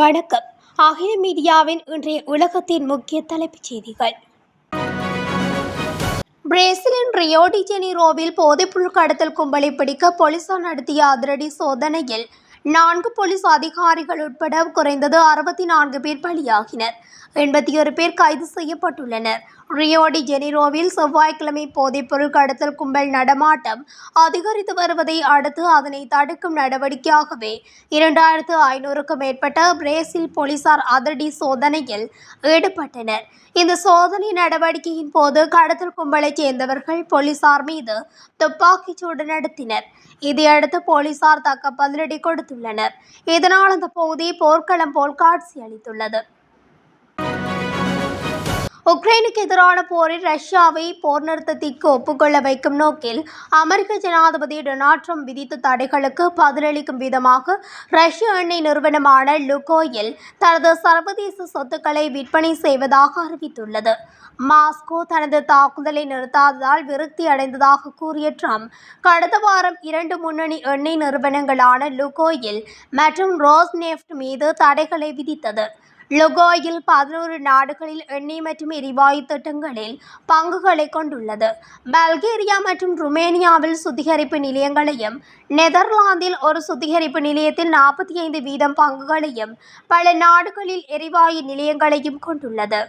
வணக்கம். அகில மீடியாவின் இன்றைய உலகத்தின் முக்கிய தலைப்புச் செய்திகள். பிரேசிலின் ரியோடி ஜெனிரோவில் போதைப்பொருள் கடத்தல் கும்பலை பிடிக்க போலீசார் நடத்திய அதிரடி சோதனையில் நான்கு போலீஸ் அதிகாரிகள் உட்பட குறைந்தது அறுபத்தி நான்கு பேர் பலியாகினர். எண்பத்தி ஒரு பேர் கைது செய்யப்பட்டுள்ளனர். ரியோடி ஜெனிரோவில் செவ்வாய்க்கிழமை போதைப்பொருள் கடத்தல் கும்பல் நடமாட்டம் அதிகரித்து வருவதை அடுத்து அதனை தடுக்கும் நடவடிக்கையாகவே இரண்டாயிரத்து ஐநூறுக்கும் மேற்பட்ட பிரேசில் போலீசார் அதிரடி சோதனையில் ஈடுபட்டனர். இந்த சோதனை நடவடிக்கையின் போது கடத்தல் கும்பலைச் சேர்ந்தவர்கள் போலீசார் மீது துப்பாக்கிச் சூடு நடத்தினர். இதையடுத்து போலீசார் தக்க பதிலடி கொடுத்துள்ளனர். இதனால் அந்த பகுதி போர்க்களம் போல் காட்சியளித்துள்ளது உக்ரைனுக்கு எதிரான போரில் ரஷ்யாவை போர் நிறுத்தத்திற்கு ஒப்புக்கொள்ள வைக்கும் நோக்கில் அமெரிக்க ஜனாதிபதி டொனால்ட் ட்ரம்ப் விதித்த தடைகளுக்கு பதிலளிக்கும் விதமாக ரஷ்ய எண்ணெய் நிறுவனமான லுகோயில் தனது சர்வதேச சொத்துக்களை விற்பனை செய்வதாக அறிவித்துள்ளது. மாஸ்கோ தனது தாக்குதலை நிறுத்தாததால் விருத்தி அடைந்ததாக கூறிய ட்ரம்ப் கடந்த வாரம் இரண்டு முன்னணி எண்ணெய் நிறுவனங்களான லுகோயில் மற்றும் ரோஸ் நெஃப்ட் மீது தடைகளை விதித்தது. லுகோயில் பதினோரு நாடுகளில் எண்ணெய் மற்றும் எரிவாயு திட்டங்களில் பங்குகளை கொண்டுள்ளது பல்கேரியா மற்றும் ருமேனியாவில் சுத்திகரிப்பு நிலையங்களையும் நெதர்லாந்தில் ஒரு சுத்திகரிப்பு நிலையத்தில் நாற்பத்தி ஐந்து வீதம் பங்குகளையும் பல நாடுகளில் எரிவாயு நிலையங்களையும் கொண்டுள்ளது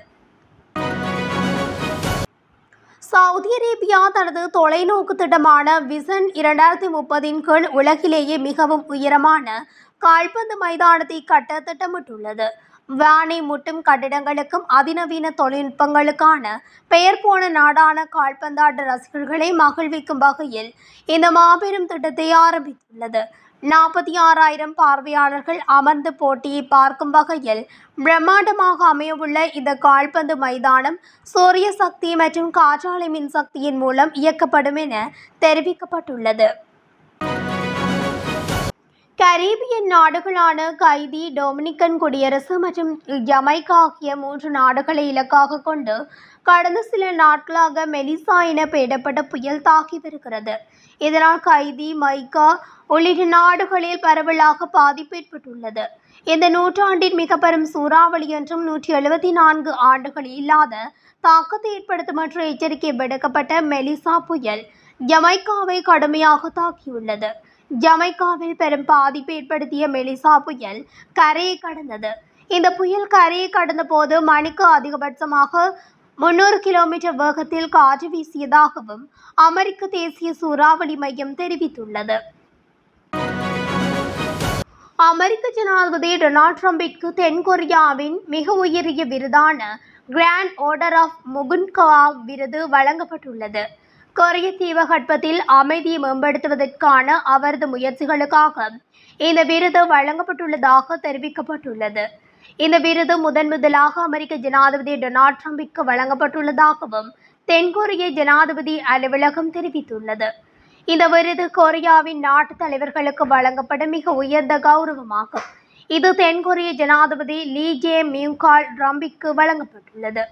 சவுதி அரேபியா தனது தொலைநோக்கு திட்டமான விசன் இரண்டாயிரத்தி முப்பதின் கீழ் உலகிலேயே மிகவும் உயரமான கால்பந்து மைதானத்தை கட்ட திட்டமிட்டுள்ளது வானை முட்டும் கட்டிடங்களுக்கும் அதிநவீன தொழில்நுட்பங்களுக்கான பெயர் போன நாடான கால்பந்தாட்ட ரசிகர்களை மகிழ்விக்கும் வகையில் இந்த மாபெரும் திட்டத்தை ஆரம்பித்துள்ளது. நாற்பத்தி ஆறாயிரம் பார்வையாளர்கள் அமர்ந்து போட்டியை பார்க்கும் வகையில் பிரம்மாண்டமாக அமையவுள்ள இந்த கால்பந்து மைதானம் சூரிய சக்தி மற்றும் காற்றாலை மின்சக்தியின் மூலம் இயக்கப்படும் என தெரிவிக்கப்பட்டுள்ளது. கரீபியன் நாடுகளான கைதி டொமினிக்கன் குடியரசு மற்றும் ஜமைக்கா ஆகிய மூன்று நாடுகளை இலக்காக கொண்டு கடந்த சில நாட்களாக மெலிசா என பெயரிடப்பட்ட புயல் தாக்கி வருகிறது இதனால் கைதி மைக்கா உள்ளிட்ட நாடுகளில் பரவலாக பாதிப்பு ஏற்பட்டுள்ளது இந்த நூற்றாண்டின் மிக பெரும் சூறாவளி என்றும் நூற்றி எழுபத்தி நான்கு ஆண்டுகள் இல்லாத தாக்கத்தை ஏற்படுத்தும் மற்றும் எச்சரிக்கை விடுக்கப்பட்ட மெலிசா புயல் ஜமைக்காவை கடுமையாக தாக்கியுள்ளது. ஜமைக்காவில் பெரும் பாதிப்பு ஏற்படுத்திய மெலிசா புயல் கரையை கடந்தது. இந்த புயல் கரையை கடந்த போது மணிக்கு அதிகபட்சமாக முன்னூறு கிலோமீட்டர் வேகத்தில் காற்று வீசியதாகவும் அமெரிக்க தேசிய சூறாவளி மையம் தெரிவித்துள்ளது. அமெரிக்க ஜனாதிபதி டொனால்ட் ட்ரம்பிற்கு தென்கொரியாவின் மிக உயரிய விருதான கிராண்ட் ஆர்டர் ஆஃப் முகுன்கவா விருது வழங்கப்பட்டுள்ளது. கொரிய தீபகற்பத்தில் அமைதியை மேம்படுத்துவதற்கான அவரது முயற்சிகளுக்காக இந்த விருது வழங்கப்பட்டுள்ளதாக தெரிவிக்கப்பட்டுள்ளது. இந்த விருது முதன் முதலாக அமெரிக்க ஜனாதிபதி டொனால்ட் ட்ரம்பிற்கு வழங்கப்பட்டுள்ளதாகவும் தென்கொரிய ஜனாதிபதி அலுவலகம் தெரிவித்துள்ளது. இந்த விருது கொரியாவின் நாட்டு தலைவர்களுக்கு வழங்கப்படும் மிக உயர்ந்த கௌரவமாகும். இது தென்கொரிய ஜனாதிபதி லீ ஜே மியூகால் ட்ரம்பிக்கு வழங்கப்பட்டுள்ளது.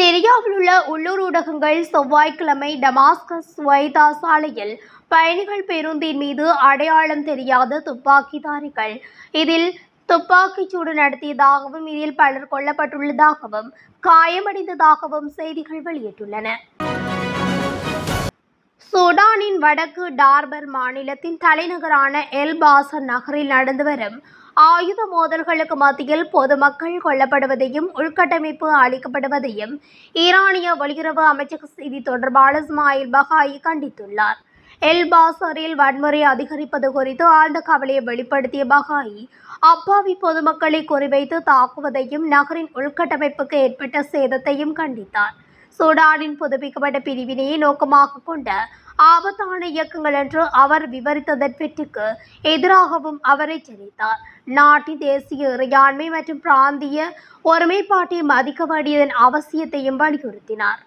சிரியாவில் உள்ள உள்ளூர் ஊடகங்கள் செவ்வாய்க்கிழமை டமாஸ்கஸ் ஸ்வைதா சாலையில் பயணிகள் பேருந்தின் மீது அடையாளம் தெரியாத துப்பாக்கிதாரிகள். இதில் துப்பாக்கிச் சூடு நடத்தியதாகவும் இதில் பலர் கொல்லப்பட்டுள்ளதாகவும் காயமடைந்ததாகவும் செய்திகள் வெளியிட்டுள்ளன. சூடானின் வடக்கு டார்பர் மாநிலத்தின் தலைநகரான எல் பாசர் நகரில் நடந்து வரும் ஆயுத மோதல்களுக்கு மத்தியில் பொதுமக்கள் கொல்லப்படுவதையும் உள்கட்டமைப்பு அளிக்கப்படுவதையும் ஈரானிய வெளியுறவு அமைச்சக செய்தி தொடர்பாளர் இஸ்மாயில் பஹாயி கண்டித்துள்ளார். எல் பாசரில் வன்முறை அதிகரிப்பது குறித்து ஆழ்ந்த கவலையை வெளிப்படுத்திய பஹாயி அப்பாவி பொதுமக்களை குறிவைத்து தாக்குவதையும் நகரின் உள்கட்டமைப்புக்கு ஏற்பட்ட சேதத்தையும் கண்டித்தார். சூடானின் புதுப்பிக்கப்பட்ட பிரிவினையை நோக்கமாக கொண்ட ஆபத்தான இயக்கங்கள் என்று அவர் விவரித்ததற்கு எதிராகவும் அவர் எச்சரித்தார் நாட்டின் தேசிய இறையாண்மை மற்றும் பிராந்திய ஒருமைப்பாட்டை மதிக்க வேண்டியதன் அவசியத்தையும் வலியுறுத்தினார்.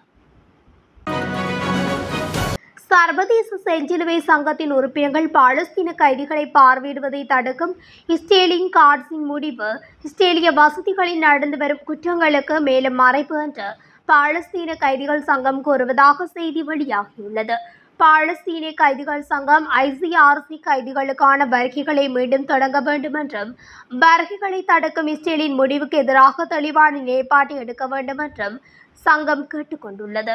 சர்வதேச செஞ்சிலுவை சங்கத்தின் உறுப்பினர்கள் பாலஸ்தீன கைதிகளை பார்வையிடுவதை தடுக்கும் இஸ்ரேலின் கார்ட்ஸின் முடிவு இஸ்ரேலிய வசதிகளில் நடந்து வரும் குற்றங்களுக்கு மேலும் மறைப்பு என்று பாலஸ்தீன கைதிகள் சங்கம் கூறுவதாக செய்தி வெளியாகியுள்ளது. பாலஸ்தீனிய கைதிகள் சங்கம் ஐசிஆர்சி கைதிகளுக்கான வருகைகளை மீண்டும் தொடங்க வேண்டும் என்றும் வருகைகளை தடுக்கும் இஸ்ரேலின் முடிவுக்கு எதிராக தெளிவான நிலைப்பாட்டை எடுக்க வேண்டும் என்றும் சங்கம் கேட்டுக்கொண்டுள்ளது.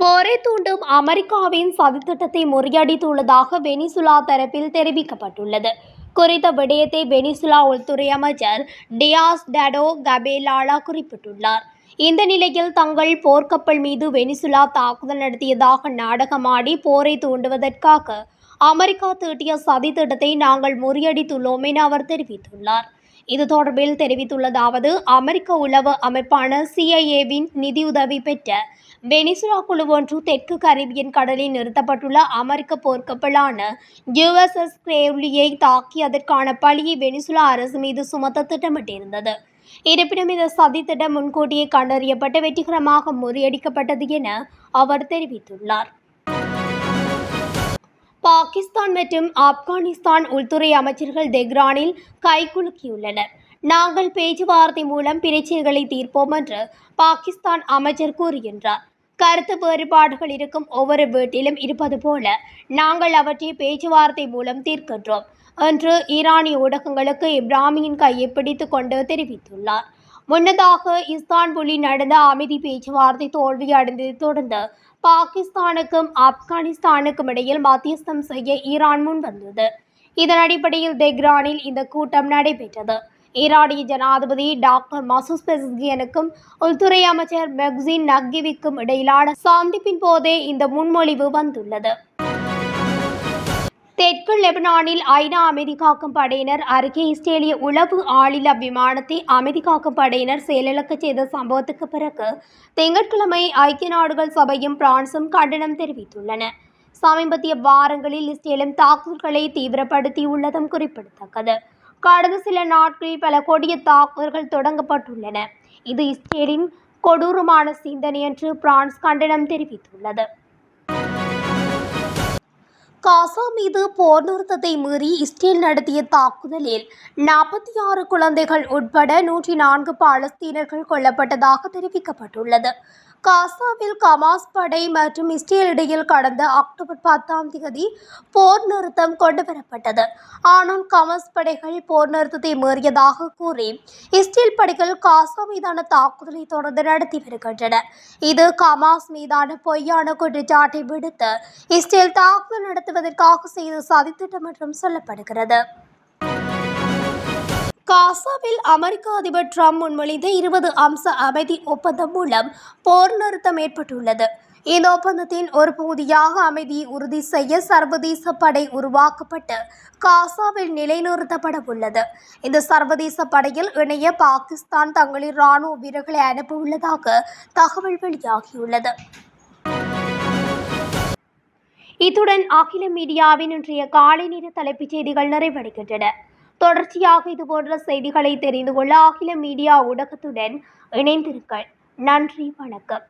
போரை தூண்டும் அமெரிக்காவின் சதித்திட்டத்தை முறியடித்துள்ளதாக வெனிசுலா தரப்பில் தெரிவிக்கப்பட்டுள்ளது. குறித்த விடயத்தை வெனிசுலா உள்துறை அமைச்சர் டியாஸ் டடோ கபேலாலா குறிப்பிட்டுள்ளார். இந்த நிலையில் தங்கள் போர்க்கப்பல் மீது வெனிசுலா தாக்குதல் நடத்தியதாக நாடகமாடி போரை தூண்டுவதற்காக அமெரிக்கா தீட்டிய சதி திட்டத்தை நாங்கள் முறியடித்துள்ளோம் என அவர் தெரிவித்துள்ளார். இது தொடர்பில் தெரிவித்துள்ளதாவது அமெரிக்க உளவு அமைப்பான சிஐஏவின் நிதியுதவி பெற்ற வெனிசுலா குழு ஒன்று தெற்கு கரீபியன் கடலில் நிறுத்தப்பட்டுள்ள அமெரிக்க போர்க்கப்பலான யுஎஸ்எஸ் கிரேவ்லியை தாக்கியதற்கான பழியை வெனிசுலா அரசு மீது சுமத்த திட்டமிட்டிருந்தது. இருப்பினும் இந்த சதித்திட்டம் முன்கூட்டியே கண்டறியப்பட்டு வெற்றிகரமாக முறியடிக்கப்பட்டது என அவர் தெரிவித்துள்ளார். பாகிஸ்தான் மற்றும் ஆப்கானிஸ்தான் உள்துறை அமைச்சர்கள் தெஹ்ரானில் கைகுலுக்கியுள்ளனர் நாங்கள் பேச்சுவார்த்தை மூலம் பிரச்சனைகளை தீர்ப்போம் என்று பாகிஸ்தான் அமைச்சர் கூறுகின்றார். கருத்து வேறுபாடுகள் இருக்கும் ஒவ்வொரு வீட்டிலும் இருப்பது போல நாங்கள் அவற்றை பேச்சுவார்த்தை மூலம் தீர்க்கின்றோம். என்று ஈரானிய ஊடகங்களுக்கு இப்ராமியின் கையை பிடித்து கொண்டு தெரிவித்துள்ளார். முன்னதாக இஸ்தான்புல்லில் நடந்த அமைதி பேச்சுவார்த்தை தோல்வியடைந்ததை. தொடர்ந்து பாகிஸ்தானுக்கும் ஆப்கானிஸ்தானுக்கும் இடையில் மத்தியஸ்தம் செய்ய ஈரான் முன்வந்தது. இதன் அடிப்படையில் தெஹ்ரானில் இந்த கூட்டம் நடைபெற்றது. ஈரானிய ஜனாதிபதி டாக்டர் மசூஸ் பெசியனுக்கும் உள்துறை அமைச்சர் மெக்சின் நக்கிவிக்கும் இடையிலான சந்திப்பின் போதே இந்த முன்மொழிவு வந்துள்ளது. தெற்கு லெபனானில் ஐநா அமைதி காக்கும் படையினர் அருகே இஸ்ரேலிய உளவு ஆளில்லா விமானத்தை அமைதி காக்கும் படையினர் செயலிழக்க செய்த சம்பவத்துக்கு பிறகு திங்கட்கிழமை ஐக்கிய நாடுகள் சபையும் பிரான்சும் கண்டனம் தெரிவித்துள்ளன. சமீபத்திய வாரங்களில் இஸ்ரேலும் தாக்குதல்களை தீவிரப்படுத்தியுள்ளதும் குறிப்பிடத்தக்கது. கடந்த சில நாட்களில் பல கொடிய தாக்குதல்கள் தொடங்கப்பட்டுள்ளன. இது இஸ்ரேலின் கொடூரமான சிந்தனை என்று பிரான்ஸ் கண்டனம் தெரிவித்துள்ளது. காசா மீது போர் நிறுத்தத்தை மீறி இஸ்ரேல் நடத்திய தாக்குதலில் நாற்பத்தி ஆறு குழந்தைகள் உட்பட நூற்றி நான்கு பாலஸ்தீனர்கள் கொல்லப்பட்டதாக தெரிவிக்கப்பட்டுள்ளது. காசாவில் கமாஸ் படை மற்றும் இஸ்ரேல் இடையில் கடந்த அக்டோபர் பத்தாம் தேதி போர் நிறுத்தம் கொண்டுவரப்பட்டது. ஆனால் கமாஸ் படைகள் போர் நிறுத்தத்தை மீறியதாக கூறி இஸ்ரேல் படைகள் காசா மீதான தாக்குதலை தொடர்ந்து நடத்தி வருகின்றன. இது கமாஸ் மீதான பொய்யான குற்றச்சாட்டை விடுத்து இஸ்ரேல் தாக்குதல் நடத்த நடத்துவதற்காக செய்த சதித்திட்டம் என்றும் சொல்லப்படுகிறது. காசாவில் அமெரிக்க அதிபர் ட்ரம்ப் முன்மொழிந்த இருபது அம்ச அமைதி ஒப்பந்தம் மூலம் போர் நிறுத்தம் ஏற்பட்டுள்ளது. இந்த ஒப்பந்தத்தின் ஒரு பகுதியாக அமைதியை உறுதி செய்ய சர்வதேச படை உருவாக்கப்பட்டு காசாவில் நிலைநிறுத்தப்பட உள்ளது. இந்த சர்வதேச படையில் இணைய பாகிஸ்தான் தங்களின் இராணுவ வீரர்களை அனுப்ப உள்ளதாக தகவல் வெளியாகியுள்ளது. இத்துடன் அகில மீடியாவின் இன்றைய காலை நேர தலைப்புச் செய்திகள் நிறைவடைகின்றன. தொடர்ச்சியாக இதுபோன்ற செய்திகளை தெரிந்து கொள்ள அகில மீடியா ஊடகத்துடன் இணைந்திருங்கள். நன்றி வணக்கம்.